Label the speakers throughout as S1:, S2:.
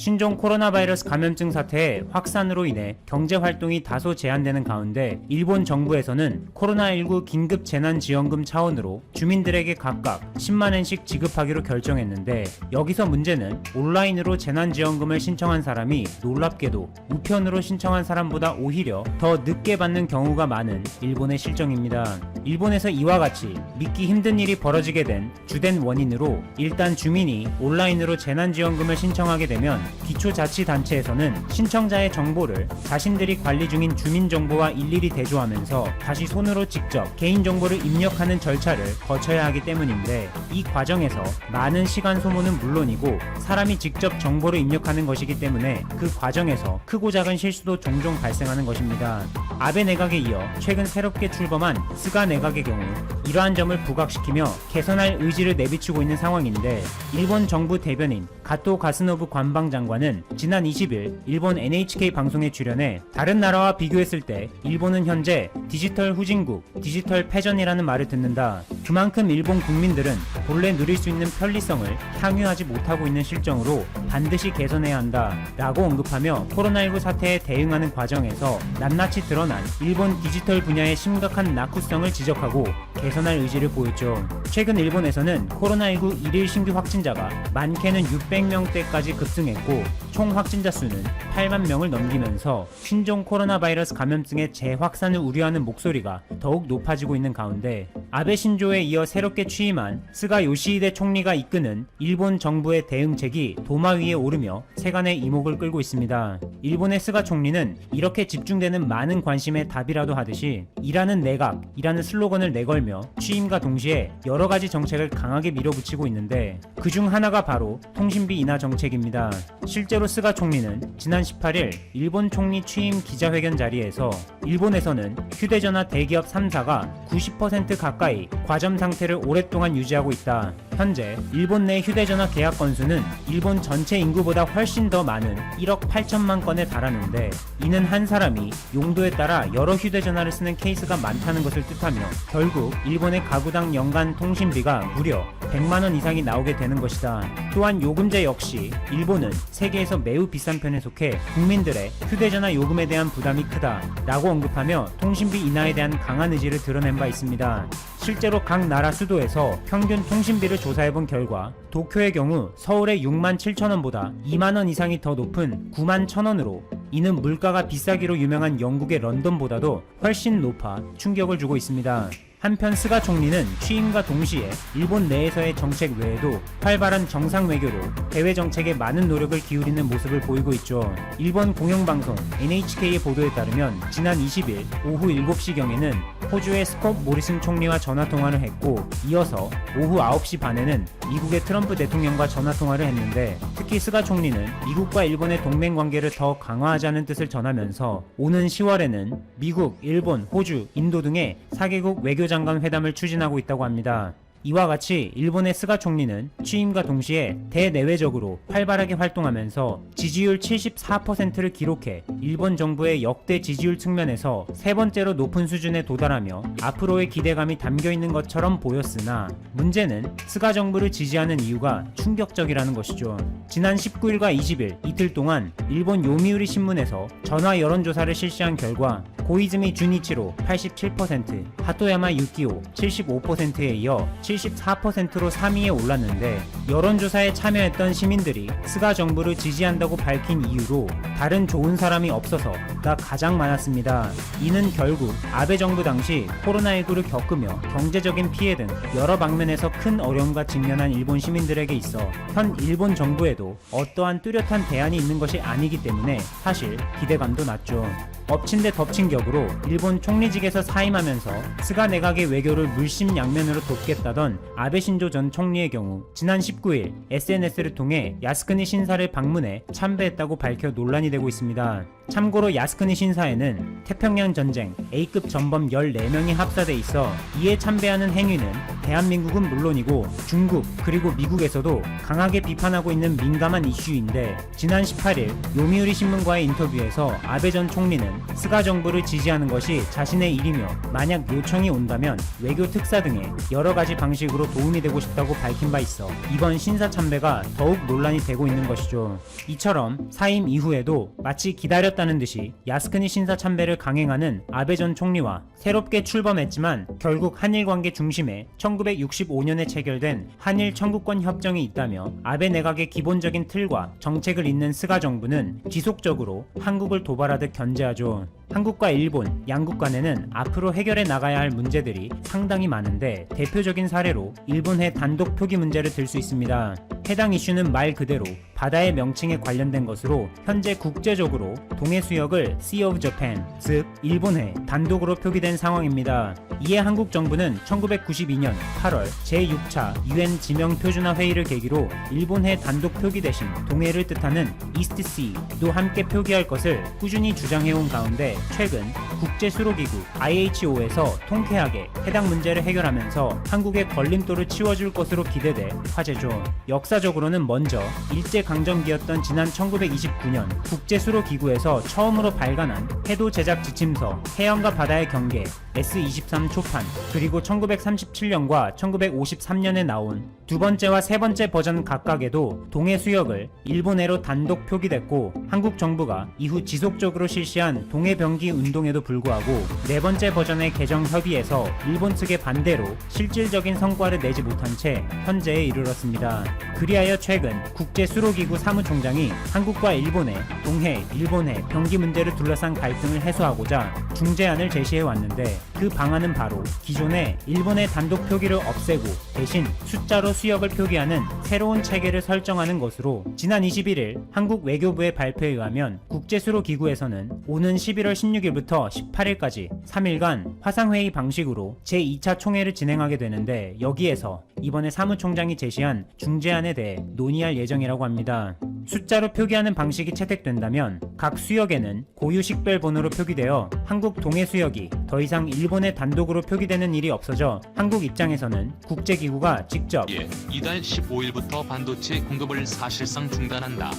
S1: 신종 코로나 바이러스 감염증 사태의 확산으로 인해 경제 활동이 다소 제한되는 가운데 일본 정부에서는 코로나19 긴급 재난지원금 차원으로 주민들에게 각각 10만엔씩 지급하기로 결정했는데 여기서 문제는 온라인으로 재난지원금을 신청한 사람이 놀랍게도 우편으로 신청한 사람보다 오히려 더 늦게 받는 경우가 많은 일본의 실정입니다. 일본에서 이와 같이 믿기 힘든 일이 벌어지게 된 주된 원인으로 일단 주민이 온라인으로 재난지원금을 신청하게 되면 기초자치단체에서는 신청자의 정보를 자신들이 관리 중인 주민정보와 일일이 대조하면서 다시 손으로 직접 개인정보를 입력하는 절차를 거쳐야 하기 때문인데 이 과정에서 많은 시간 소모는 물론이고 사람이 직접 정보를 입력하는 것이기 때문에 그 과정에서 크고 작은 실수도 종종 발생하는 것입니다. 아베 내각에 이어 최근 새롭게 출범한 스가 내각의 경우 이러한 점을 부각시키며 개선할 의지를 내비치고 있는 상황인데 일본 정부 대변인 가토 가스노부 관방장 관은 지난 20일 일본 NHK 방송에 출연해 다른 나라와 비교했을 때 일본은 현재 디지털 후진국, 디지털 패전이라는 말을 듣는다. 그만큼 일본 국민들은 본래 누릴 수 있는 편리성을 향유하지 못하고 있는 실정으로 반드시 개선해야 한다. 라고 언급하며 코로나19 사태에 대응하는 과정에서 낱낱이 드러난 일본 디지털 분야의 심각한 낙후성을 지적하고 개선할 의지를 보였죠. 최근 일본에서는 코로나19 일일 신규 확진자가 많게는 600명대까지 급증했고 총 확진자 수는 8만 명을 넘기면서 신종 코로나 바이러스 감염증의 재확산을 우려하는 목소리가 더욱 높아지고 있는 가운데 아베 신조에 이어 새롭게 취임한 스가 요시히데 총리가 이끄는 일본 정부의 대응책이 도마 위에 오르며 세간의 이목을 끌고 있습니다. 일본의 스가 총리는 이렇게 집중되는 많은 관심의 답이라도 하듯이 일하는 내각, 이라는 슬로건을 내걸며 취임과 동시에 여러 가지 정책을 강하게 밀어붙이고 있는데 그 중 하나가 바로 통신비 인하 정책입니다. 실제 로 스가 총리는 지난 18일 일본 총리 취임 기자회견 자리에서 일본에서는 휴대전화 대기업 3사가 90% 가까이 과점 상태를 오랫동안 유지하고 있다. 현재 일본 내 휴대전화 계약 건수는 일본 전체 인구보다 훨씬 더 많은 1억 8천만 건에 달하는데 이는 한 사람이 용도에 따라 여러 휴대전화를 쓰는 케이스가 많다는 것을 뜻하며 결국 일본의 가구당 연간 통신비가 무려 100만 원 이상이 나오게 되는 것이다. 또한 요금제 역시 일본은 세계에서 매우 비싼 편에 속해 국민들의 휴대전화 요금에 대한 부담이 크다 라고 언급하며 통신비 인하에 대한 강한 의지를 드러낸 바 있습니다. 실제로 각 나라 수도에서 평균 통신비를 조사해본 결과 도쿄의 경우 서울의 6만 7천 원보다 2만 원 이상이 더 높은 9만 1천 원으로 이는 물가가 비싸기로 유명한 영국의 런던보다도 훨씬 높아 충격을 주고 있습니다. 한편 스가 총리는 취임과 동시에 일본 내에서의 정책 외에도 활발한 정상 외교로 대외 정책에 많은 노력을 기울이는 모습을 보이고 있죠. 일본 공영방송 NHK의 보도에 따르면 지난 20일 오후 7시경에는 호주의 스콧 모리슨 총리와 전화 통화를 했고 이어서 오후 9시 반에는 미국의 트럼프 대통령과 전화 통화를 했는데 특히 스가 총리는 미국과 일본의 동맹 관계를 더 강화하자는 뜻을 전하면서 오는 10월에는 미국, 일본, 호주, 인도 등의 4개국 외교장관 회담을 추진하고 있다고 합니다. 이와 같이 일본의 스가 총리는 취임과 동시에 대내외적으로 활발하게 활동하면서 지지율 74%를 기록해 일본 정부의 역대 지지율 측면에서 세 번째로 높은 수준에 도달하며 앞으로의 기대감이 담겨 있는 것처럼 보였으나 문제는 스가 정부를 지지하는 이유가 충격적이라는 것이죠. 지난 19일과 20일 이틀 동안 일본 요미우리 신문에서 전화 여론조사를 실시한 결과 고이즈미 주니치로 87%, 하토야마 유키오 75%에 이어 74%로 3위에 올랐는데 여론조사에 참여했던 시민들이 스가 정부를 지지한다고 밝힌 이유로 다른 좋은 사람이 없어서가 가장 많았습니다. 이는 결국 아베 정부 당시 코로나19를 겪으며 경제적인 피해 등 여러 방면에서 큰 어려움과 직면한 일본 시민들에게 있어 현 일본 정부에도 어떠한 뚜렷한 대안이 있는 것이 아니기 때문에 사실 기대감도 낮죠. 엎친 데 덮친 격으로 일본 총리직에서 사임하면서 스가 내각의 외교를 물심양면으로 돕겠다던 아베 신조 전 총리의 경우 지난 19일 SNS를 통해 야스크니 신사를 방문해 참배했다고 밝혀 논란이 되고 있습니다. 참고로 야스크니 신사에는 태평양 전쟁 A급 전범 14명이 합사돼 있어 이에 참배하는 행위는 대한민국은 물론이고 중국 그리고 미국에서도 강하게 비판하고 있는 민감한 이슈인데 지난 18일 요미우리 신문과의 인터뷰에서 아베 전 총리는 스가 정부를 지지하는 것이 자신의 일이며 만약 요청이 온다면 외교 특사 등의 여러 가지 방식으로 도움이 되고 싶다고 밝힌 바 있어 이번 신사 참배가 더욱 논란이 되고 있는 것이죠. 이처럼 사임 이후에도 마치 기다렸다는 듯이 야스크니 신사 참배를 강행하는 아베 전 총리와 새롭게 출범했지만 결국 한일 관계 중심에 1965년에 체결된 한일 청구권 협정이 있다며 아베 내각의 기본적인 틀과 정책을 잇는 스가 정부는 지속적으로 한국을 도발하듯 견제하죠. 한국과 일본, 양국 간에는 앞으로 해결해 나가야 할 문제들이 상당히 많은데 대표적인 사례로 일본해 단독 표기 문제를 들 수 있습니다. 해당 이슈는 말 그대로 바다의 명칭에 관련된 것으로 현재 국제적으로 동해 수역을 Sea of Japan, 즉 일본해 단독으로 표기된 상황입니다. 이에 한국 정부는 1992년 8월 제6차 유엔 지명 표준화 회의를 계기로 일본해 단독 표기 대신 동해를 뜻하는 East Sea도 함께 표기할 것을 꾸준히 주장해온 가운데 최근 국제수로기구 IHO에서 통쾌하게 해당 문제를 해결하면서 한국의 걸림돌을 치워줄 것으로 기대돼 화제죠. 역사적으로는 먼저 일제강점기였던 지난 1929년 국제수로기구에서 처음으로 발간한 해도 제작 지침서 해양과 바다의 경계 S23 초판 그리고 1937년과 1953년에 나온 두 번째와 세 번째 버전 각각에도 동해 수역을 일본해로 단독 표기됐고 한국 정부가 이후 지속적으로 실시한 동해 병기 운동에도 불구하고 네 번째 버전의 개정 협의에서 일본 측의 반대로 실질적인 성과를 내지 못한 채 현재에 이르렀습니다. 그리하여 최근 국제수로기구 사무총장이 한국과 일본의 동해, 일본해 병기 문제를 둘러싼 갈등을 해소하고자 중재안을 제시해 왔는데 그 방안은 바로 기존의 일본의 단독 표기를 없애고 대신 숫자로 수역을 표기하는 새로운 체계를 설정하는 것으로 지난 21일 한국 외교부의 발표에 의하면 국제수로기구에서는 오는 11월 16일부터 18일까지 3일간 화상회의 방식으로 제2차 총회를 진행하게 되는데 여기에서 이번에 사무총장이 제시한 중재안에 대해 논의할 예정이라고 합니다. 숫자로 표기하는 방식이 채택된다면 각 수역에는 고유 식별 번호로 표기되어 한국 동해 수역이 더 이상 일본의 단독으로 표기되는 일이 없어져 한국 입장에서는 국제기구가 직접
S2: 예, 이달 15일부터 반도체 공급을 사실상 중단한다.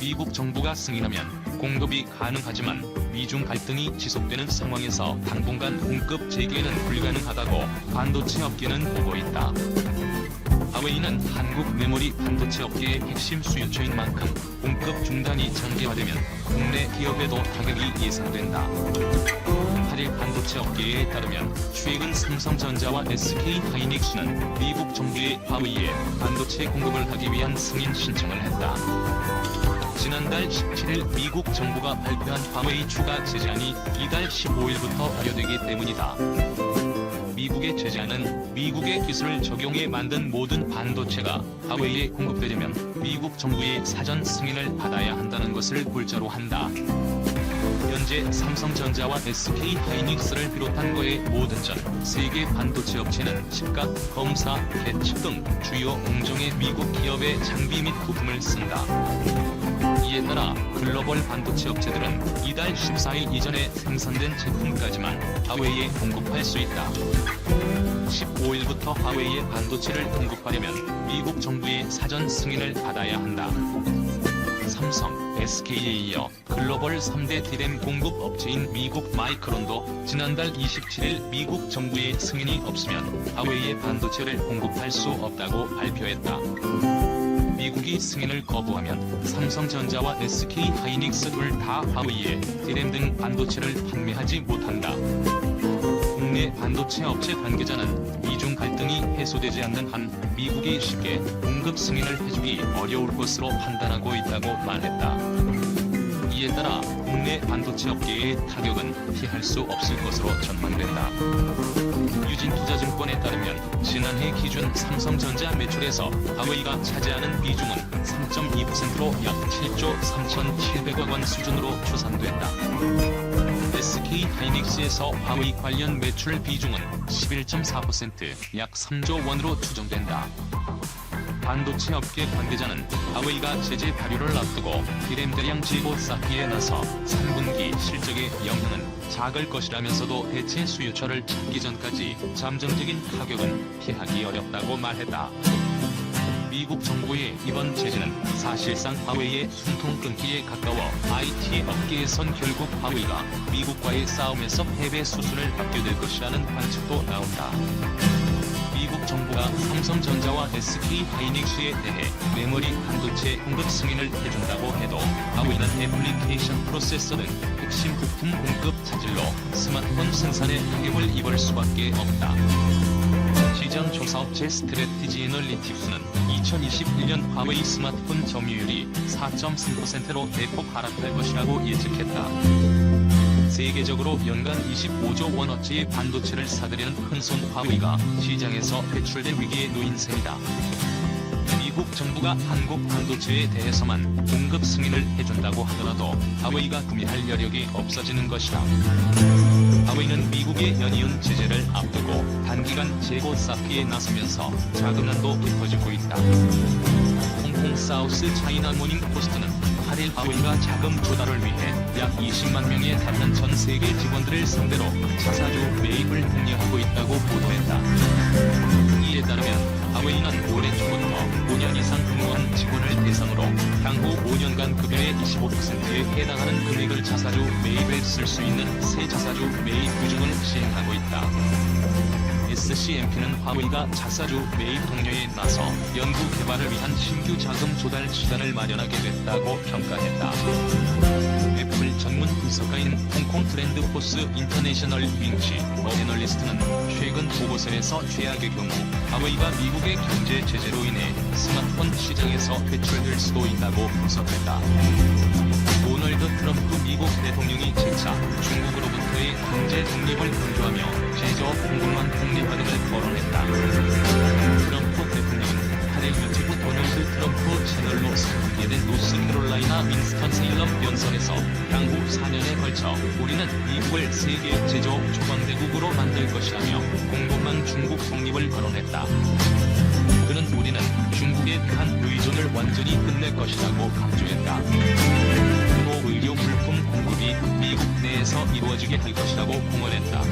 S2: 미국 정부가 승인하면 공급이 가능하지만 미중 갈등이 지속되는 상황에서 당분간 공급 재개는 불가능하다고 반도체 업계는 보고 있다. 하웨이는 한국 메모리 반도체 업계의 핵심 수요처인 만큼 공급 중단이 전개화되면 국내 기업에도 타격이 예상된다. 한일 반도체 업계에 따르면 최근 삼성전자와 SK 하이닉스는 미국 정부의 화웨이에 반도체 공급을 하기 위한 승인 신청을 했다. 지난달 17일 미국 정부가 발표한 화웨이 추가 제재안이 이달 15일부터 발효되기 때문이다. 미국의 제재안은 미국의 기술을 적용해 만든 모든 반도체가 화웨이에 공급되려면 미국 정부의 사전 승인을 받아야 한다는 것을 골자로 한다. 현재 삼성전자와 SK 하이닉스를 비롯한 거의 모든 전 세계 반도체 업체는 즉각 검사, 계측 등 주요 공정의 미국 기업의 장비 및 부품을 쓴다. 따라 글로벌 반도체 업체들은 이달 14일 이전에 생산된 제품까지만 하웨이에 공급할 수 있다. 15일부터 하웨이에 반도체를 공급하려면 미국 정부의 사전 승인을 받아야 한다. 삼성, SK에 이어 글로벌 3대 디램 공급 업체인 미국 마이크론도 지난달 27일 미국 정부의 승인이 없으면 하웨이에 반도체를 공급할 수 없다고 발표했다. 미국이 승인을 거부하면 삼성전자와 SK 하이닉스 둘다 하웨이에 디램 등 반도체를 판매하지 못한다. 국내 반도체 업체 관계자는 미중 갈등이 해소되지 않는 한 미국이 쉽게 공급 승인을 해주기 어려울 것으로 판단하고 있다고 말했다. 이에 따라 국내 반도체 업계의 타격은 피할 수 없을 것으로 전망된다. 유진투자증권에 따르면 지난해 기준 삼성전자 매출에서 하웨이가 차지하는 비중은 3.2%로 약 7조 3,700억 원 수준으로 추산된다. SK 하이닉스에서 하웨이 관련 매출 비중은 11.4%, 약 3조 원으로 추정된다. 반도체 업계 관계자는 하웨이가 제재 발효를 앞두고 디램 대량 재고 쌓기에 나서 3분기 실적의 영향은 작을 것이라면서도 대체 수요처를 찾기 전까지 잠정적인 타격은 피하기 어렵다고 말했다. 미국 정부의 이번 제재는 사실상 화웨이의 숨통 끊기에 가까워 IT 업계에선 결국 화웨이가 미국과의 싸움에서 패배 수순을 밟게 될 것이라는 관측도 나온다. 미국 정부가 삼성전자와 SK 하이닉스에 대해 메모리 반도체 공급 승인을 해준다고 해도 화웨이는 애플리케이션 프로세서 등 핵심 부품 공급 차질로 스마트폰 생산에 타격을 입을 수밖에 없다. 시장 조사업체 스트레티지 애널리틱스는 2021년 화웨이 스마트폰 점유율이 4.3%로 대폭 하락할 것이라고 예측했다. 세계적으로 연간 25조 원어치의 반도체를 사들이는 큰손 화웨이가 시장에서 배출될 위기에 놓인 셈이다. 미국 정부가 한국 반도체에 대해서만 공급 승인을 해준다고 하더라도 화웨이가 구매할 여력이 없어지는 것이다. 하웨이는 미국의 연이은 제재를 앞두고 단기간 재고 쌓기에 나서면서 자금난도 깊어지고 있다. 홍콩 사우스 차이나 모닝 포스트는 8일 하웨이가 자금 조달을 위해 약 20만 명에 달하는 전 세계 직원들을 상대로 자사주 매입을 독려하고 있다고 보도했다. 이에 따르면 하웨이는 올해 초부터 5년 이상 근무한 직원을 대상으로 향후 5년간 급여의 25%에 해당하는 금액을 자사주 매입에 쓸 수 있는 새 자사주 매입 규정을 시행하고 있다. SCMP는 화웨이가 자사주 매입 동료에 나서 연구 개발을 위한 신규 자금 조달 수단을 마련하게 됐다고 평가했다. 애플 전문 분석가인 홍콩 트렌드 포스 인터내셔널 윙치 어 애널리스트는 최근 보고서에서 최악의 경우 하웨이가 미국의 경제 제재로 인해 스마트폰 시장에서 퇴출될 수도 있다고 분석했다. 도널드 트럼프 미국 대통령이 재차 중국으로부터의 경제 독립을 강조하며 제조업 공급망 독립화 등을 거론했다. 트럼프 대통령은 8일 유튜브 도널드 트럼프 채널로 소개된 노스캐롤라이나 윈스턴 세일럼 연설에서 향후 4년에 걸쳐 우리는 미국을 세계 제조업 조방대국으로 만들 것이라며 공급망 중국 독립을 거론했다. 그는 우리는 중국에 대한 의존을 완전히 끝낼 것이라고 강조했다. 공급이 미국 내에서 이루어지게 할 것이라고 공언했다.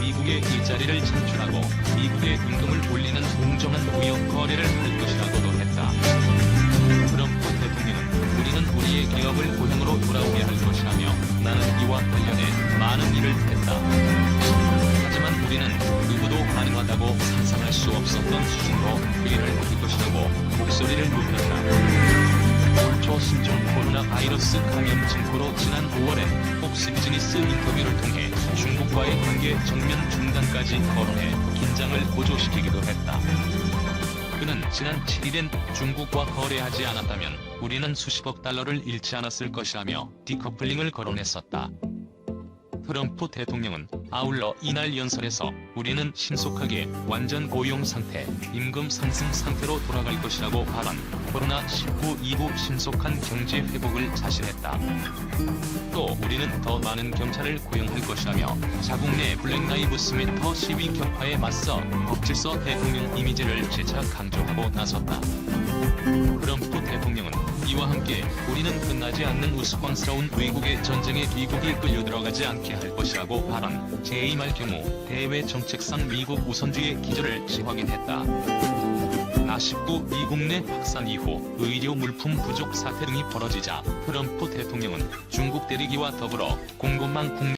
S2: 미국의 일자리를 창출하고 미국의 임금을 올리는 공정한 무역 거래를 할 것이라고도 했다. 트럼프 대통령은 우리는 우리의 기업을 고향으로 돌아오게 할 것이라며 나는 이와 관련해 많은 일을 했다. 하지만 우리는 누구도 가능하다고 상상할 수 없었던 수준으로 그 일을 할 것이라고 목소리를 높였다. 올초 신종 코로나 바이러스 감염 증포로 지난 5월에 폭스 비즈니스 인터뷰를 통해 중국과의 관계 정면 중단까지 거론해 긴장을 고조시키기도 했다. 그는 지난 7일엔 중국과 거래하지 않았다면 우리는 수십억 달러를 잃지 않았을 것이라며 디커플링을 거론했었다. 트럼프 대통령은 아울러 이날 연설에서 우리는 신속하게 완전 고용 상태, 임금 상승 상태로 돌아갈 것이라고 발언, 코로나19 이후 신속한 경제 회복을 자신했다. 또 우리는 더 많은 경찰을 고용할 것이라며 자국 내 블랙라이브스 매터 시위 격파에 맞서 법질서 대통령 이미지를 재차 강조하고 나섰다. 트럼프 대통령은 이와 함께 우리는 끝나지 않는 우스꽝스러운 외국의 전쟁에 미국이 끌려 들어가지 않게 할 것이라고 발언, 재임할 경우 대외 정책상 미국 우선주의 기조를 재확인했다. 나19 미국 내 확산 이후 의료 물품 부족 사태 등이 벌어지자 트럼프 대통령은 중국 대리기와 더불어 공급망 국내